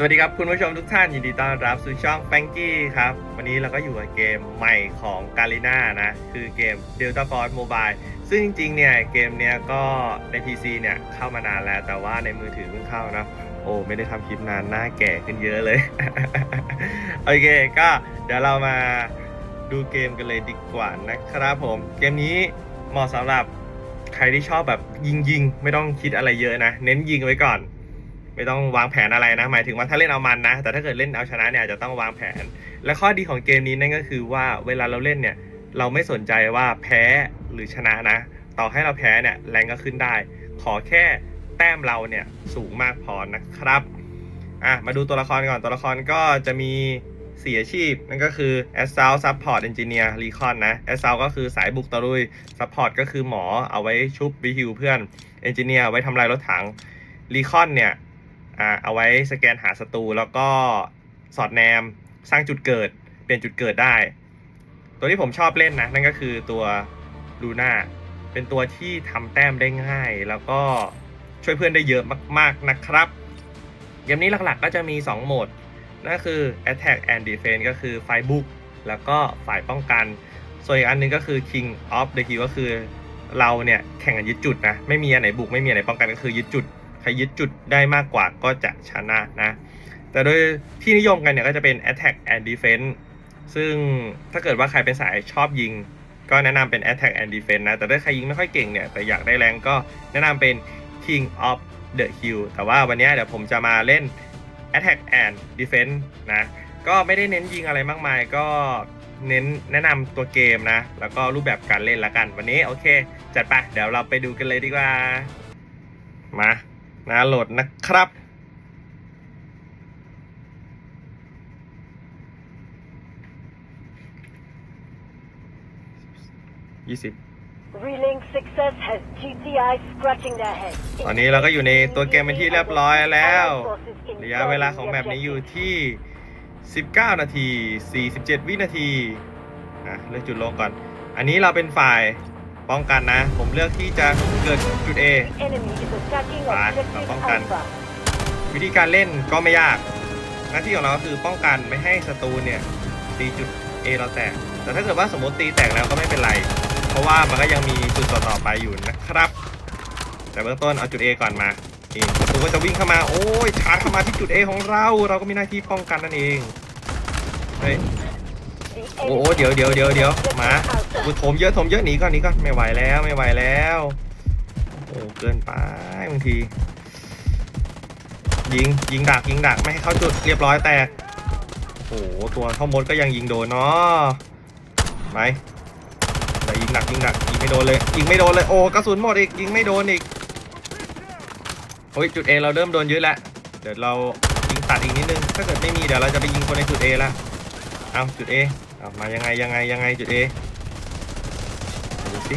สวัสดีครับ คุณผู้ชมทุกท่านยินดีต้อนรับสู่ช่องแ a งกี้ครับ วันนี้เราก็อยู่กับเกมใหม่ของกาลิน่านะ คือเกม Delta Force Mobile ซึ่งจริงๆเนี่ย เกมเนี้ยก็ใน PC เนี่ย เข้ามานานแล้ว แต่ว่าในมือถือเพิ่งเข้านะ โอ้ ไม่ได้ทำคลิปนานหน้าแก่ขึ้นเยอะเลย โอเค ก็เดี๋ยวเรามาดูเกมกันเลยดีกว่านะครับผม เกมนี้เหมาะสำหรับใครที่ชอบแบบยิงยิงๆไม่ต้องคิดอะไรเยอะนะ เน้นยิงไว้ก่อน ไม่ต้องวางแผนอะไรนะ หมายถึงว่าถ้าเล่นเอามันนะ แต่ถ้าเกิดเล่นเอาชนะเนี่ยอาจจะต้องวางแผน และข้อดีของเกมนี้นั่นก็คือว่าเวลาเราเล่นเนี่ย เราไม่สนใจว่าแพ้หรือชนะนะ ต่อให้เราแพ้เนี่ยแรงก็ขึ้นได้ ขอแค่แต้มเราเนี่ยสูงมากพอนะครับอะมาดูตัวละครก่อนตัวละครก็จะมีสี่อาชีพ นั่นก็คือ Assault Support Engineer Recon นะ Assault ก็คือสายบุกตะลุย Support ก็คือหมอเอาไว้ชุบวิฮิวเพื่อน Engineer ไว้ทำลายรถถัง Recon เนี่ย อ่าเอาไว้สแกนหาศัตรูแล้วก็สอดแนมสร้างจุดเกิด เปลี่ยนจุดเกิดได้ ตัวที่ผมชอบเล่นนะ นั่นก็คือตัวลูน่าเป็นตัวที่ทำแต้มได้ง่าย แล้วก็ช่วยเพื่อนได้เยอะมาก ๆนะครับ เกมนี้หลักๆก็จะมี 2 โหมด นั่นก็คือ Attack and Defense ก็คือฝ่ายบุกแล้วก็ฝ่ายป้องกัน ส่วนอีกอันหนึงก็คือ King of the Hill ก็คือเราเนี่ยแข่งกันยึดจุดนะ ไม่มีอันไหนบุกไม่มีอันไหนป้องกันก็คือยึดจุด ยึดจุดได้มากกว่าก็จะชนะนะ แต่โดยที่นิยมกันเนี่ยก็จะเป็น attack and defense ซึ่งถ้าเกิดว่าใครเป็นสายชอบยิง ก็แนะนำเป็น attack and defense นะ แต่ถ้าใครยิงไม่ค่อยเก่งเนี่ยแต่อยากได้แรงก็แนะนำเป็น king of the hill แต่ว่าวันนี้เดี๋ยวผมจะมาเล่น attack and defense นะ ก็ไม่ได้เน้นยิงอะไรมากมายก็เน้นแนะนำตัวเกมนะ แล้วก็รูปแบบการเล่นละกัน วันนี้โอเค จัดไป เดี๋ยวเราไปดูกันเลยดีกว่า มา นะโหลดนะครับ ยี่สิบ Relink success has GTI scratching their heads. ตอนนี้เราก็อยู่ในตัวเกมเป็นที่เรียบร้อยแล้ว ระยะเวลาของแบบนี้อยู่ที่ 19 นาที 47 วินาทีอะเลือกจุดลงก่อน อันนี้เราเป็นฝ่าย ป้องกันนะ ผมเลือกที่จะเกิดจุด A Enemy is attacking Phải, objective nó ป้องกัน Alpha. วิธีการเล่นก็ไม่ยาก หน้าที่ของเราก็คือป้องกันไม่ให้ศัตรูเนี่ยตีจุด A เราแตก แต่ถ้าเกิดว่าสมมติตีแตกแล้วก็ไม่เป็นไร เพราะว่ามันก็ยังมีจุดต่อๆไปอยู่นะครับ แต่เบื้องต้นเอาจุด A ก่อนมานี่ศัตรูก็จะวิ่งเข้ามา โอ้ยชาร์จเข้ามาที่จุด A ของเรา เราก็มีหน้าที่ป้องกันนั่นเอง เฮ้ย The โอ้โหเดี๋ยวเดี๋ยวเดี๋ยวเดี๋ยวมากูโถมเยอะโถมเยอะหนีก่อนหนีก่อนไม่ไหวแล้วไม่ไหวแล้วโอ้เกินไปบางที ยิงยิงดักยิงดักไม่ให้เข้าจุดเรียบร้อยแตกโอ้โหตัวเท่ามดก็ยังยิงโดนเนาะไปแต่ยิงดักยิงดักยิงไม่โดนเลยยิงไม่โดนเลยโอ้กระสุนหมดอีกยิงไม่โดนอีกโอ้ยจุด A เราเริ่มโดนเยึดแล้วเดี๋ยวเรายิงตัดอีกนิดนึงถ้าเกิดไม่มีเดี๋ยวเราจะไปยิงคนในจุด A ละเอาจุด A อามายังไงยังไงยังไงจุด A ดูสิ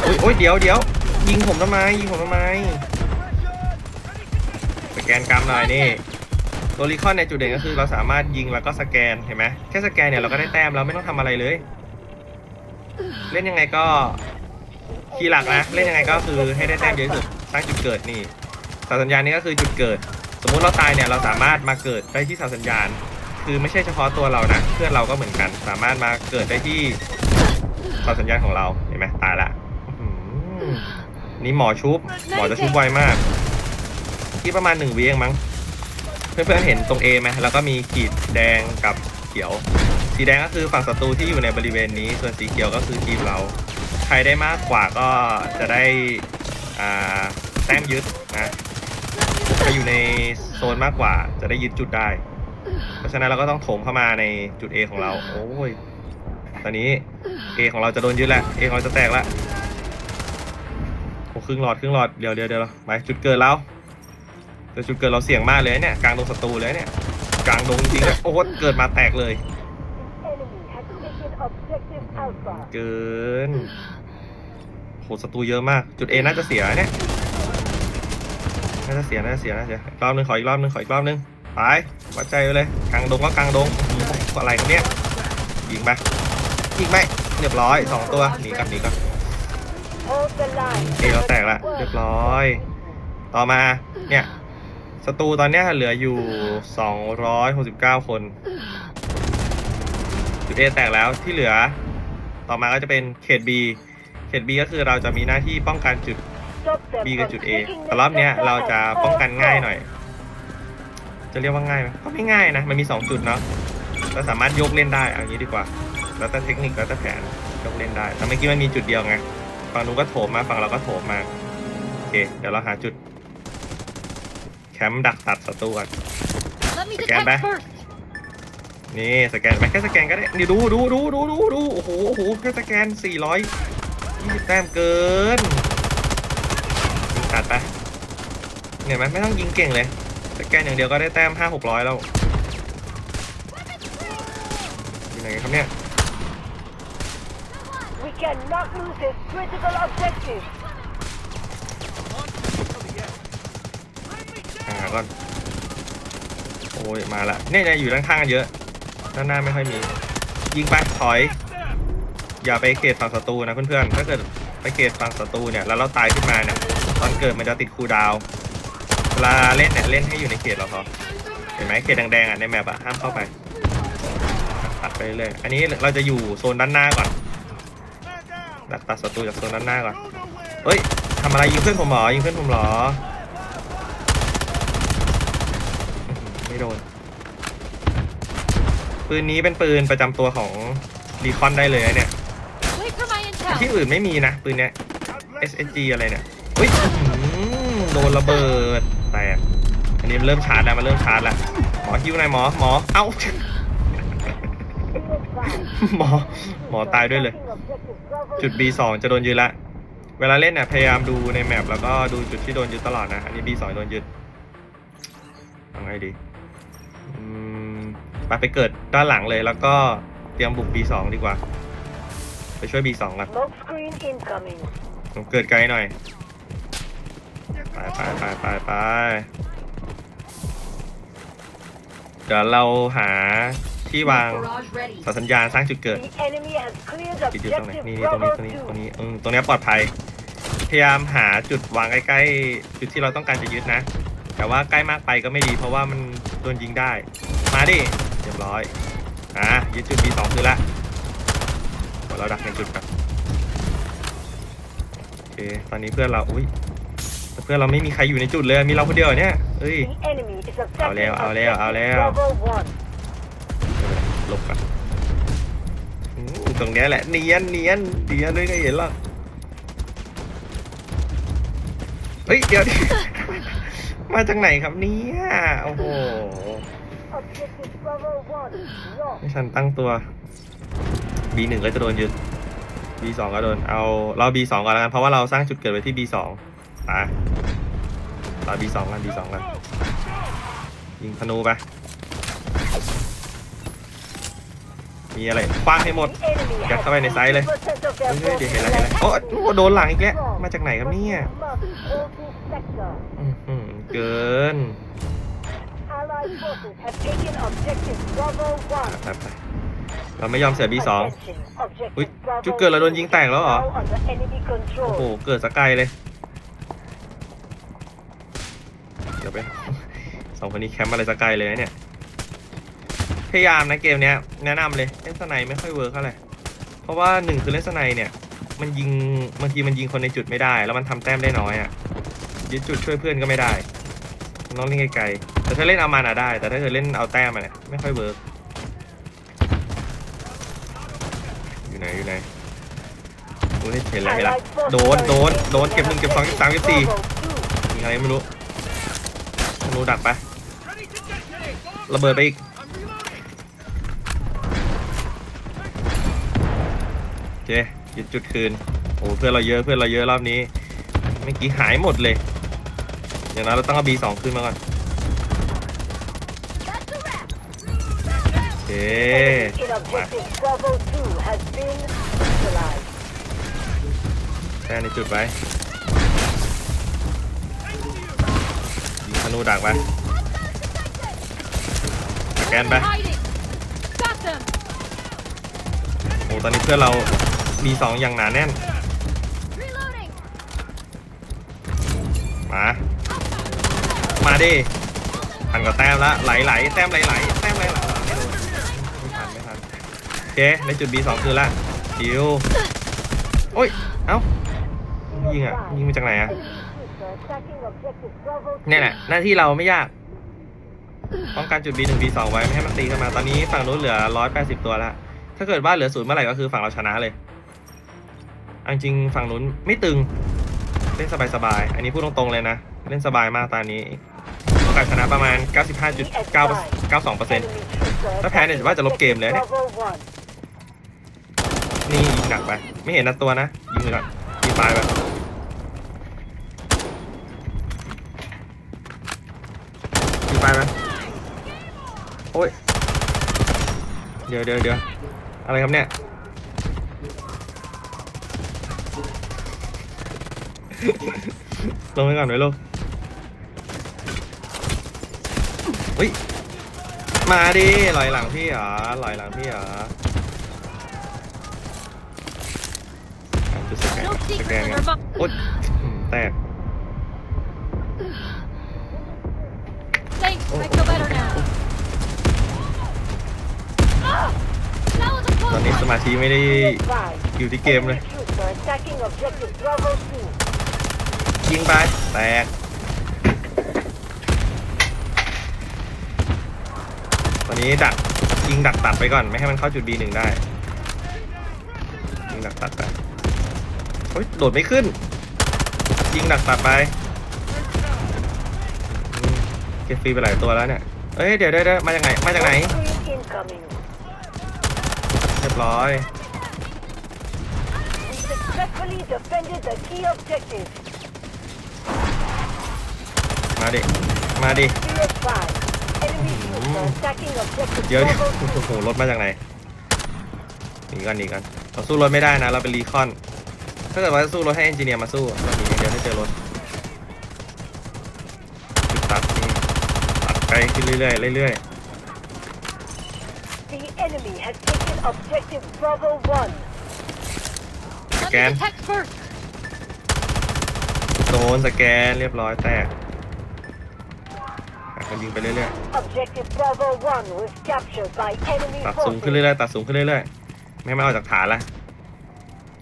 โอ้ยโอ้ยเดี๋ยวเดี๋ยวยิงผมทำไมยิงผมทำไมสแกนกรรมหน่อยนี่ตัวรีคอนในยจุดเด่นก็คือเราสามารถยิงแล้วก็สแกนเห็นไหมแค่สแกนเนี่ยเราก็ได้แต้มเราไม่ต้องทำอะไรเลย เล่นยังไงก็คีย์หลักนะเล่นยังไงก็คือให้ได้แต้มเยอะที่สุดสร้างจุดเกิดนี่สาสัญญาณนี้ก็คือจุดเกิด สมมุติเราตายเนี่ยเราสามารถมาเกิดได้ที่สาสัญญาณ คือไม่ใช่เฉพาะตัวเรานะ เพื่อนเราก็เหมือนกัน สามารถมาเกิดได้ที่เสาสัญญาณของเรา เห็นไหมตายละนี่หมอชุบ หมอจะชุบไวมาก ที่ประมาณหนึ่งวิเองมั้ง เพื่อนๆเห็นตรง A ไหมแล้วก็มีขีดแดงกับเขียว สีแดงก็คือฝั่งศัตรูที่อยู่ในบริเวณนี้ ส่วนสีเขียวก็คือทีมเรา ใครได้มากกว่าก็จะได้แต้มยึดนะใครอยู่ในโซนมากกว่า จะได้ยึดจุดได้ เพราะฉะนั้นเราก็ต้องโถมเข้ามาในจุด A ของเรา โอ้ย ตอนนี้ A ของเราจะโดนยึดแล้ว A ของเราจะแตกแล้วโอ้ครึ่งหลอดครึ่งหลอด เดี๋ยวเดี๋ยวเดี๋ยวไปจุดเกิดเราแต่จุดเกิดเราเสี่ยงมากเลยเนี่ย กลางดงศัตรูเลยเนี่ย กลางดงจริงๆโอ้โหเกิดมาแตกเลย เกินโหศัตรูเยอะมาก จุด A น่าจะเสียเนี่ย น่าจะเสีย น่าจะเสีย น่าจะเสียอีกรอบนึงขออีกรอบนึงขออีกรอบนึง ไปวัดใจไว้เลยกลางดงก็กลางดงอื้อะไรเนี่ยยิงไปยิงไปเรียบร้อยสองตัวหนีก่อนหนีก่อนเอเราแตกละเรียบร้อย ต่อมาเนี่ยศัตรูตอนเนี้ยเหลืออยู่ 269 คน จุด A แตกแล้วที่เหลือ ต่อมาก็จะเป็นเขต B เขต B ก็คือเราจะมีหน้าที่ป้องกันจุด B กับจุด A แต่รอบเนี้ยเราจะป้องกันง่ายหน่อย จะเรียกว่าง่ายไหมก็ไม่ง่ายนะ มันมี 2 จุดเนาะเราสามารถยกเล่นได้เอางี้ดีกว่า แล้วแต่เทคนิคแล้วแต่แผนยกเล่นได้ แต่เมื่อกี้มันมีจุดเดียวไง ฝั่งนู้นก็โถมมา ฝั่งเราก็โถมมา โอเค เดี๋ยวเราหาจุด แคมป์ดักตัดศัตรูก่อน Let me Scan detect back. first. นี่ สแกนไปแค่สแกนก็ได้ นี่ดูดูดูดูดูดูโอ้โหโอ้โหแค่สแกน 420แต้มเกินยิงตัดไปเห็นไหมไม่ต้องยิงเก่งเลย สแกนอย่างเดียวก็ได้แต้ม5 600แล้วอยู่ไหนกันครับเนี่ย We cannot lose this critical objective. หาก่อนโอ้ยมาละเนี่ยเนี่ยอยู่ด้านข้างกันเยอะด้านหน้าไม่ค่อยมี ยิงไปถอย อย่าไปเขตฝั่งศัตรูนะเพื่อนๆถ้าเกิดไปเขตฝั่งศัตรูเนี่ยแล้วเราตายขึ้นมาเนี่ยตอนเกิดมันจะติดคูลดาวน์ เวลาเล่นเนี่ยเล่นให้อยู่ในเขตเราพอเห็นไหมเขตแดงๆอะในแมปอะห้ามเข้าไปตัดไปเรื่อยอันนี้เราจะอยู่โซนด้านหน้าก่อนดักตัดศัตรูจากโซนด้านหน้าก่อนเฮ้ยทำอะไรยิงเพื่อนผมเหรอยิงเพื่อนผมเหรอไม่โดนปืนนี้เป็นปืนประจำตัวของรีคอนได้เลยเนี่ยที่อื่นไม่มีนะปืนเนี้ย SSG อะไรเนี่ยเฮ้ยโดนระเบิด กอันนี้มันเริ่มชาร์จแล้วมันเริ่มชาร์จแล้วหมอฮิวหน่อยหมอหมอเอ้าหมอหมอตายด้วยเลย จุด B2 จะโดนยึดละเวลาเล่นเนี่ยพยายามดูในแมปแล้วก็ดูจุดที่โดนยึดตลอดนะ อันนี้ B2 โดนยึดทำไงดีอืมไปไปเกิดด้านหลังเลยแล้วก็เตรียมบุก B2 ดีกว่า ไปช่วย B2 กัน Smoke screen incoming. ผมเกิดไกลหน่อย ไปไปไปไปไปเดี๋ยวเราหาที่วาง Barrage ready. สัญญาณสร้างจุดเกิด The enemy has cleared ติดอยู่ตรงไหน objective นี่นี่ตรงนี้ Bravo ตรงนี้ตรง 2. นี้อืมตรงเนี้ยปลอดภัย พยายามหาจุดวางใกล้ๆจุดที่เราต้องการจะยึดนะ แต่ว่าใกล้มากไปก็ไม่ดี เพราะว่ามันโดนยิงได้ มาดิเรียบร้อยอะยึดจุด B2 คือละเดี๋ยวเราดักในจุดกันโอเคตอนนี้เพื่อนเราอุ้ย แต่เพื่อนเราไม่มีใครอยู่ในจุดเลย มีเราคนเดียวเหรอเนี่ยเอ้ย The enemy is attacking เอาแล้ว เอาแล้ว เอาแล้ว objective Bravo 1. หลบกันอืมตรงเนี้ยแหละ เนียนเนียนเนียนเลยก็เห็นหรอกเฮ้ย เดี๋ยวดิมาจากไหนครับเนี่ยโอ้โห Objective Bravo 1. Lost. ไม่ทันตั้งตัว B1 ก็จะโดนยึด B2 ก็โดน เอาเรา B2 ก่อนแล้วกัน เพราะว่าเราสร้างจุดเกิดไว้ที่ B2 ไปเรา B2 กัน B2 กันยิงธนูไป มีอะไรคว้างให้หมดยัดเข้าไปในไซส์เลยเฮ้ยเดี๋ยวเห็นแล้วเห็นแล้วโอ้โดนหลังอีกแล้ว มาจากไหนครับเนี่ยเกินไปเราไม่ยอมเสีย B2 Attention, objective อุ๊ยจุดเกิดเราโดนยิงแตกแล้วเหรอ โอ้โห เกิดสกไกลเลย เดี๋ยวไปสองคนนี้แคมป์อะไรสกไกลเลยเนี่ย พยายามนะเกมเนี้ยแนะนำเลยเล่นสไนไม่ค่อยเวิร์กเท่าไหร่เพราะว่าหนึ่งคือเล่นสไนเนี่ย มันยิงบางทีมันยิงคนในจุดไม่ได้ แล้วมันทำแต้มได้น้อยอะยึดจุดช่วยเพื่อนก็ไม่ได้นต้องเล่นไกลๆแต่ถ้าเล่นเอามันอะได้ แต่ถ้าเกิดเล่นเอาแต้มอะเนี่ยไม่ค่อยเวิร์กอยู่ไหนอยู่ไหนโอ้ยเห็นแล้วเห็นแล้วโดนโดนโดนเก็บหนึ่งเก็บสองเก็บสามเก็บสี่ยิงอะไรไม่รู้ นูดักไประเบิดไปอีกโอเคยึดจุดคืนโอ้เพื่อนเราเยอะเพื่อนเราเยอะรอบนี้เมื่อกี้หายหมดเลยอย่างนั้นเราต้องเอา B2 ขึ้นมาก่อนโอเคมาแค่ในจุดไว้ นูดักไปสแกนไป Hiding. Got them. โอ้ตอนนี้เพื่อนเรา B2 อย่างหนาแน่น Reloading. มา มาดิทันกับแต้มละไหลไหลแต้มไหลไหลแต้มไหลไหลไม่โดนไม่ทันไม่ทันโอเคในจุด B สองคือละคิวโอ้ย เอ้ายิงอะ ยิงมาจากไหนอะ Enemy troops are attacking objective Bravo เนี่ยแหละหน้าที่เราไม่ยากป้องกันจุด B หนึ่ง B สองไว้ไม่ให้มันตีเข้ามาตอนนี้ฝั่งนู้นเหลือร้อยแปดสิบตัวละถ้าเกิดว่าเหลือศูนย์เมื่อไหร่ก็คือฝั่งเราชนะเลยเอาจริงฝั่งนู้นไม่ตึง เล่นสบายๆ อันนี้พูดตรงๆเลยนะ เล่นสบายมากตอนนี้โอกาสชนะประมาณ 95.92%ถ้าแพ้เนี่ยจะว่าจะลบเกมเลยเนี่ยนี่ยิงหนักไป ไม่เห็นนัดตัวนะ ยิงเลยก่อนยิงปลายไป ยิงปลายไปโอ้ย เดี๋ยวเดี๋ยวเดี๋ยวอะไรครับเนี่ย ลงไปก่อนไหมลูกอุ้ย มาดิลอยหลังพี่เหรอลอยหลังพี่เหรออะจุดสแกน No สแก secrets น in กัน our box. โอ๊ยอืมแตก อนนี้สมาธิไม่ได้อยู่ที่เกมเลยยิงไปแตกตอนนี้ดักยิงดักตัดไปก่อนไม่ให้มันเข้าจุด B1 ได้ยิงดักตัดไปเฮ้ยโดดไม่ขึ้น ยิงดักตัดไปเก็บฟรีไปหลายตัวแล้วเนี่ยเอ้ยเดี๋ยวเดี๋ยวเดี๋ยวมาจากไหนมาจากไหน รียบร้อย We successfully defended the key objective. มาดิ มาดิ Be advised. Enemy troops are attacking objective เดี๋ยวเดี๋ยว Bravo โอ้ two. โหรถมาจากไหนหนีกันหนีกันเราสู้รถไม่ได้นะ เราเป็นรีคอน ถ้าเกิดว่าสู้รถให้เอนจิเนียร์มาสู้เราหนีอย่างเดียวถ้าเจอรถจุดตัดนี่ตัดไกลขึ้นเรื่อยๆเรื่อย The enemy has taken objective Bravo one. Let Again. me detect first. ๆโดนสแกนเรียบร้อยแตกอะมันยิงไปเรื่อย Objective Bravo one was captured by enemy ๆ ตัดสูง forces. ขึ้นเรื่อยๆ ตัดสูงขึ้นเรื่อยๆ ไม่ให้มันออกจากฐานละ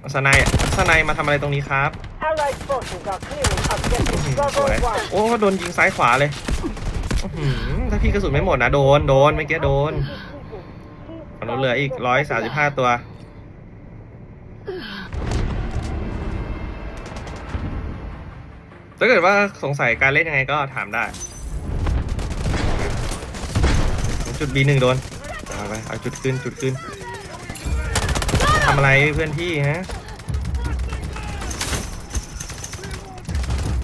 เอาสไนด์อะสไนด์มาทำอะไรตรงนี้ครับ Allied forces are clearing อื้อ objective หือส Bravo วย one. โอ้โดนยิงซ้ายขวาเลยอื้อหือถ้าพี่กระสุนไม่หมดนะ โดน โดน เมื่อกี้โดน ฝั่งนู้นเหลืออีกร้อยสามสิบห้าตัว ถ้าเกิดว่าสงสัยการเล่นยังไงก็ถามได้ จุด B หนึ่งโดนเอาไปเอาจุดขึ้นจุดขึ้นทำอะไรเพื่อนพี่ฮะ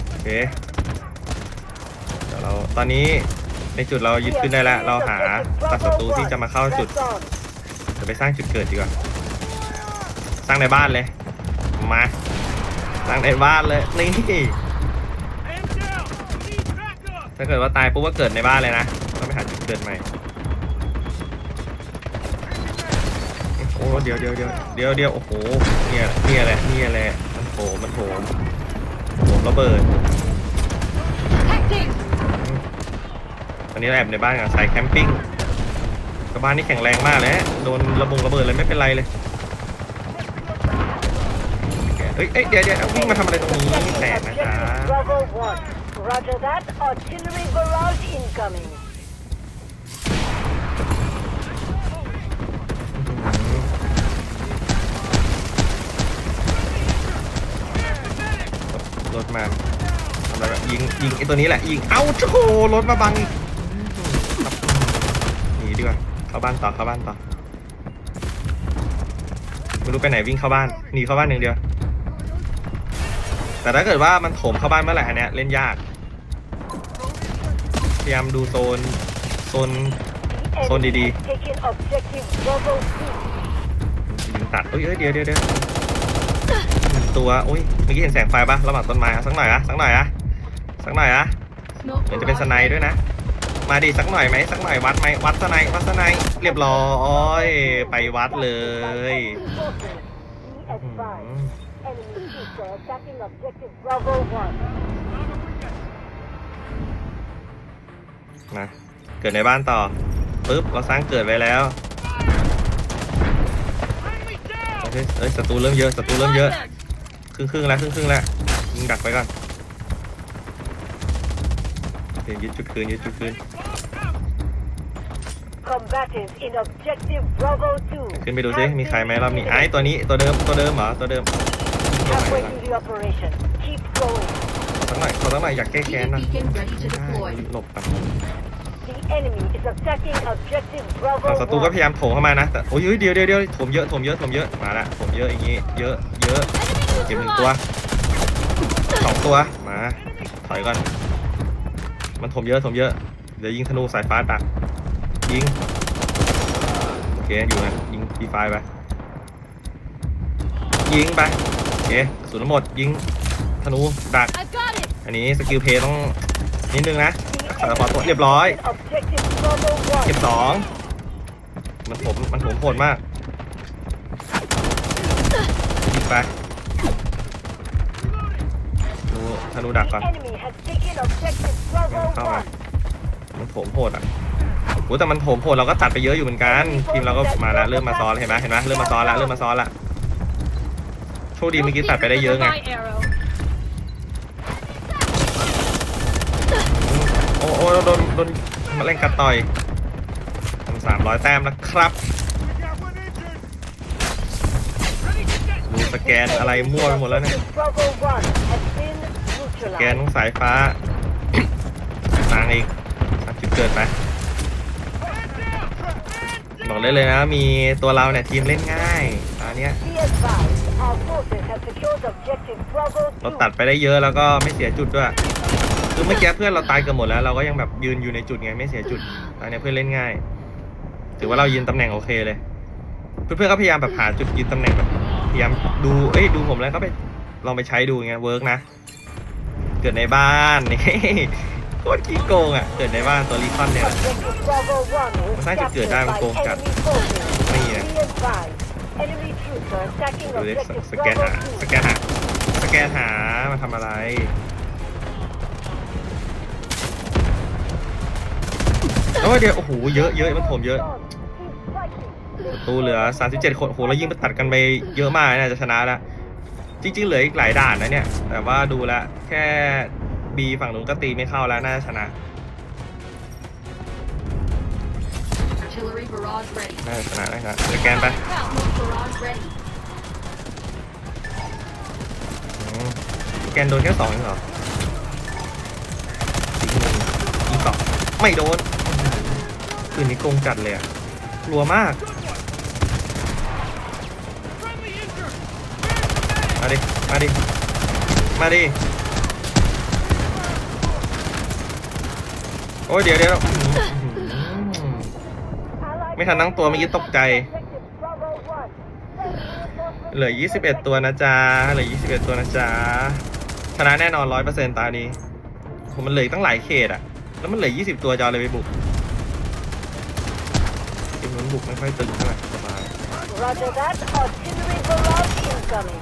โอเคเดี๋ยวเราตอนนี้ในจุดเรายึดขึ้นได้แล้ว เราหาตัดศัตรูที่จะมาเข้าจุด ไปสร้างจุดเกิดดีกว่า สร้างในบ้านเลย มา สร้างในบ้านเลย นี่ ถ้าเกิดว่าตายปุ๊บก็เกิดในบ้านเลยนะ ต้องไปหาจุดเกิดใหม่ โอ้ เดี๋ยวเดี๋ยวเดี๋ยวเดี๋ยวเดี๋ยวโอ้โห เนี่ยเนี่ยแหละเนี่ยแหละ มันโถมมันโถมโถมระเบิด Detecting. ตอนนี้เราแอบในบ้านกับสายแคมปิ้ง กับบ้านนี่แข็งแรงมากเลยฮะโดนระบงระเบิดเลยไม่เป็นไรเลยเอ้ยเอ้ยเดี๋ยวเดี๋ยววิ่งมาทำอะไรตรงนี้แตกนะครั objective บ Bravo one. Roger that. Artillery barrage incoming. รถมาทำอะไรแบบยิงยิงไอตัวนี้แหละยิงเอ้าโธ่รถมาบังอีกครับหนีดีกว่าเข้าบ้านต่อเข้าบ้านต่อไม่รู้ไปไหนวิ่งเข้าบ้านหนีเข้าบ้านอย่างเดียว แต่ถ้าเกิดว่ามันโถมเข้าบ้านเมื่อไหร่อันเนี้ยเล่นยาก พยายามดูโซนโซน The Son enemy Didi. has taken objective Bravo two. ยิงตัดเอ้ยเดี๋ยวเดี๋ยวเดี๋ยวตัวอุ้ยเมื่อกี้เห็นแสงไฟปะระหว่างต้นไม้อะสักหน่อยอะสักหน่อยอะสักหน่อยอะเหมือนจะเป็นสไนด์ด้วยนะ มาดิสักหน่อยไหมสักหน่อยวัดไหมวัดสไนด์วัดสไนด์เรียบร้อยไปวัดเลยนะเกิดในบ้านต่อปุ๊บเราสร้างเกิดไว้แล้วโอเคเอ้ยศัตรูเริ่มเยอะศัตรูเริ่มเยอะครึ่งครึ่งแล้วครึ่งครึ่งแล้วยิงดักไปก่อนยึดจุดคืนยึดจุดคืน Combatants in objective Bravo 2. ขึ้นไปดูซิมีใครไหมรอบนี้ไอ้ตัวนี้ตัวเดิมตัวเดิมเหรอตัวเดิม Halfway through the operation. Keep going. สักหน่อยขอสักหน่อยอยากแก้แค้นนะ Beacon ready to ได้ deploy. หลบไป The enemy is attacking objective ฝั่ง Bravo ศัตรูก็พ 1. ยายามโถมเข้ามานะแต่โอ้ยเดี๋ยวเดี๋ยวเดี๋ยวถมเยอะถมเยอะถมเยอะมาละถมเยอะอย่างงี้เยอะเยอะ Enemy เก็บหนึ่งตัว neutralized. สองตัวมาถอยก่อนมันถมเยอะถมเยอะเดี๋ยวยิงธนูสายฟ้าดักยิงโอ เคอยู่นะยิงทีไฟไปยิงไปโอเคกระสุนทั้งหมดยิงธนูดัก I've got it. อันนี้สกิลเพย์ต้องนิดนึงนะ The รักษาพอตัว enemy เรียบร้อย is objective Bravo เก็บ 1. สองมันผมมันผมโหดมากยิงไปธนูธนูดัก The ก่อน enemy has taken objective Bravo เข้ามา 1. มันโถมโหดอะโอ้แต่มันโถมโหดเราก็ตัดไปเยอะอยู่เหมือนกันทีมเราก็มาแล้วเริ่มมาซ้อนแล้วเห็นไหมเห็นไหมเริ่มมาซ้อนแล้วเริ่มมาซ้อนละโชคดีเมื่อกี้ตัดไปได้เยอะไงโอ้โอ้โดนโดนมาเล่นกัดต่อยทำสามร้อยแต้มแล้วครับดูสแกนอะไรมั่วไปหมดแล้วเนี่ยสแกน้องสายฟ้าสร้างอีกสร้างจุดเกิดไป บอกเลยเลยนะ มีตัวเราเนี่ยทีมเล่นง่ายตอนเนี้ยเราตัดไปได้เยอะแล้วก็ไม่เสียจุดด้วย คือเมื่อกี้เพื่อนเราตายเกือบหมดแล้วเราก็ยังแบบยืนอยู่ในจุดไงไม่เสียจุดตอนนี้เพื่อนเล่นง่าย ถือว่าเรายืนตำแหน่งโอเคเลย เพื่อนๆก็พยายามแบบหาจุดยืนตำแหน่งแบบพยายามดูเอ้ยดูผมแล้วก็ไปลองไปใช้ดูไงเวิร์กนะ เกิดในบ้านนี่ โคตรขี้โกงอะ เกิดในบ้านตัวรีคอนเนี่ยมันน่าจะเกิดได้มันโกงจัดนี่ไงดูดิสแกนหาสแกนหาสแกนหามาทำอะไรโอ้ยเดี๋ยวโอ้โหเยอะเยอะมันผมเยอะประตูเหลือ 37 คนโอ้โหแล้วยิงไปตัดกันไปเยอะมากน่าจะชนะแล้วจริง ๆ เหลืออีกหลายด่านนะเนี่ย แต่ว่าดูแล้วแค่ บีฝั่งนู้นก็ตีไม่เข้าแล้วน่าจะชนะ Artillery barrage ready. น่าจะชนะนะครับสแกนไป Outpost barrage ready. อืมสแกนโดนแค่สองเองเหรออีกหนึ่งอีกสองไม่โดนอื้อหือคืนนี้โกงจัดเลยอะกลัวมาก มาดิ มาดิ มาดิ โอ้ยเดี๋ยวเดี๋ยวไม่ทันตั้งตัวเมื่อกี้ตกใจ เหลือ 21 ตัวนะจ๊ะ เหลือ 21 ตัวนะจ๊ะ ชนะแน่นอน100%ตานี้ ผมมันเหลือตั้งหลายเขตอะแล้วมันเหลือ 20 ตัวจะเอาอะไรไปบุกทีมนู้นบุกไม่ค่อยตึงเท่าไหร่สบาย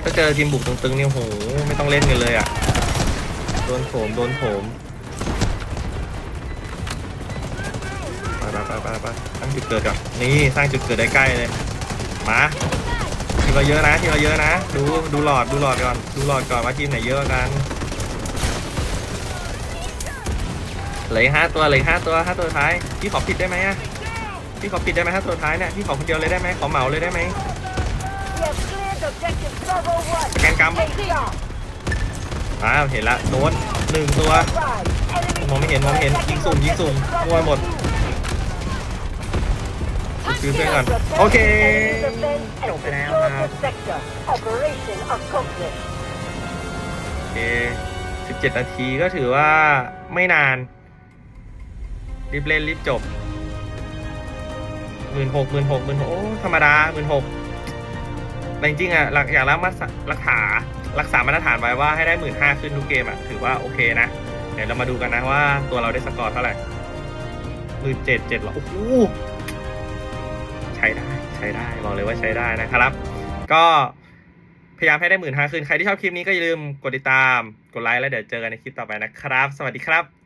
ถ้าเจอทีมบุกตึงๆเนี่ยโห ไม่ต้องเล่นกันเลยอะโดนโถมโดนโถม ไปไปไปตั้งจุดเกิดก่อนนี่สร้างจุดเกิดได้ใกล้เลยมาทีมเราเยอะนะทีมเราเยอะนะ ดูดูหลอดดูหลอดก่อนดูหลอดก่อนว่าทีมไหนเยอะกันเหลือห้าตัวเหลือห้าตัวห้าตัวท้ายพี่ขอปิดได้ไหมอะพี่ขอปิดได้ไหมห้าตัวท้ายเนี่ยพี่ขอคนเดียวเลยได้ไหมขอเหมาเลยได้ไหมแกนกรรม Take down. อ้าวเห็นละโดนหนึ่งตัวมองไม่เห็นมองไม่เห็นยิงสุ่มยิงสุ่มมั่วหมด ซื้อเพื่อนก่อนโอเคจบไปแล้วครับ Sector. Operation accomplished. โอเค17นาทีก็ถือว่าไม่นาน รีบเล่นรีบจบหมื่นหกหมื่นหกหมื่นหกโอ้ธรรมดาหมื่นหกแต่จริงๆอะหลักอย่างรักมารักษารักษามาตรฐานไว้ว่าให้ได้หมื่นห้าขึ้นทุกเกมอะถือว่าโอเคนะ เดี๋ยวเรามาดูกันนะว่าตัวเราได้สกอร์เท่าไหร่หมื่นเจ็ดเจ็ดหรอโอ้โห ใช้ได้ใช้ได้บอกเลยว่าใช้ได้นะครับ ก็พยายามให้ได้หมื่นห้าขึ้น ใครที่ชอบคลิปนี้ก็อย่าลืมกดติดตาม กดไลค์แล้วเดี๋ยวเจอกันในคลิปต่อไปนะครับ สวัสดีครับ